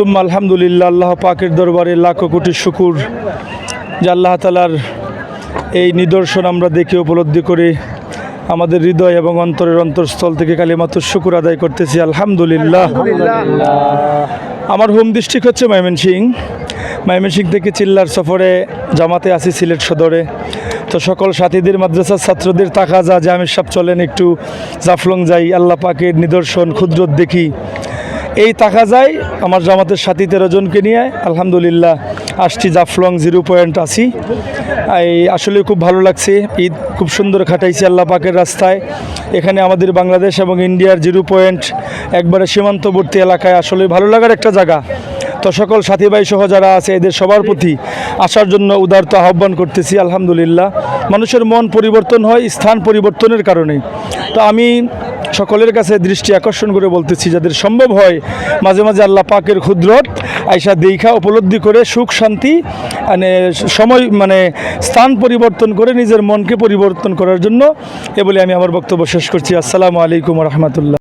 সুম্মা আলহামদুলিল্লাহ আল্লাহ পাকের দরবারে লাখো কোটি শুকুর যে আল্লাহ তালার এই নিদর্শন আমরা দেখে উপলব্ধি করে আমাদের হৃদয় এবং অন্তরের অন্তরস্থল থেকে কালিমাত্র শুকুর আদায় করতেছি আলহামদুলিল্লাহ। আমার হোম ডিস্ট্রিক্ট হচ্ছে ময়মনসিং। ময়মনসিং থেকে চিল্লার সফরে জামাতে আসি সিলেট সদরে। তো সকল সাথীদের মাদ্রাসার ছাত্রদের তাকা যা যে আমি সব চলেন একটু জাফলং যাই আল্লাহ পাকের নিদর্শন ক্ষুদ্র দেখি। এই তাকা যায় আমার জামাতের সাথী তেরো জনকে নিয়ে। আলহামদুলিল্লাহ, আসছি জাফলং জিরো পয়েন্ট আছি এই আসলে খুব ভালো লাগছে, ঈদ খুব সুন্দর কাটাইছি আল্লাহ পাকের রাস্তায়। এখানে আমাদের বাংলাদেশ এবং ইন্ডিয়ার জিরো পয়েন্ট একবারে সীমান্তবর্তী এলাকায় আসলে ভালো লাগার একটা জায়গা। তো সকল সাথী ভাই সহ যারা আছে, এদের সবার প্রতি আসার জন্য উদারত আহ্বান করতেছি, আলহামদুলিল্লাহ। মানুষের মন পরিবর্তন হয়, স্থান পরিবর্তনের কারণে। তো আমি সকলের কাছে দৃষ্টি আকর্ষণ করে বলতেছি, যাদের সম্ভব হয় মাঝে মাঝে আল্লাহ পাকের ক্ষুদ্রত আইসা দীঘা উপলব্ধি করে সুখ, শান্তি মানে সময় মানে স্থান পরিবর্তন করে নিজের মনকে পরিবর্তন করার জন্য। এ বলে আমি আমার বক্তব্য শেষ করছি। আসসালামু আলাইকুম রহমতুল্লাহ।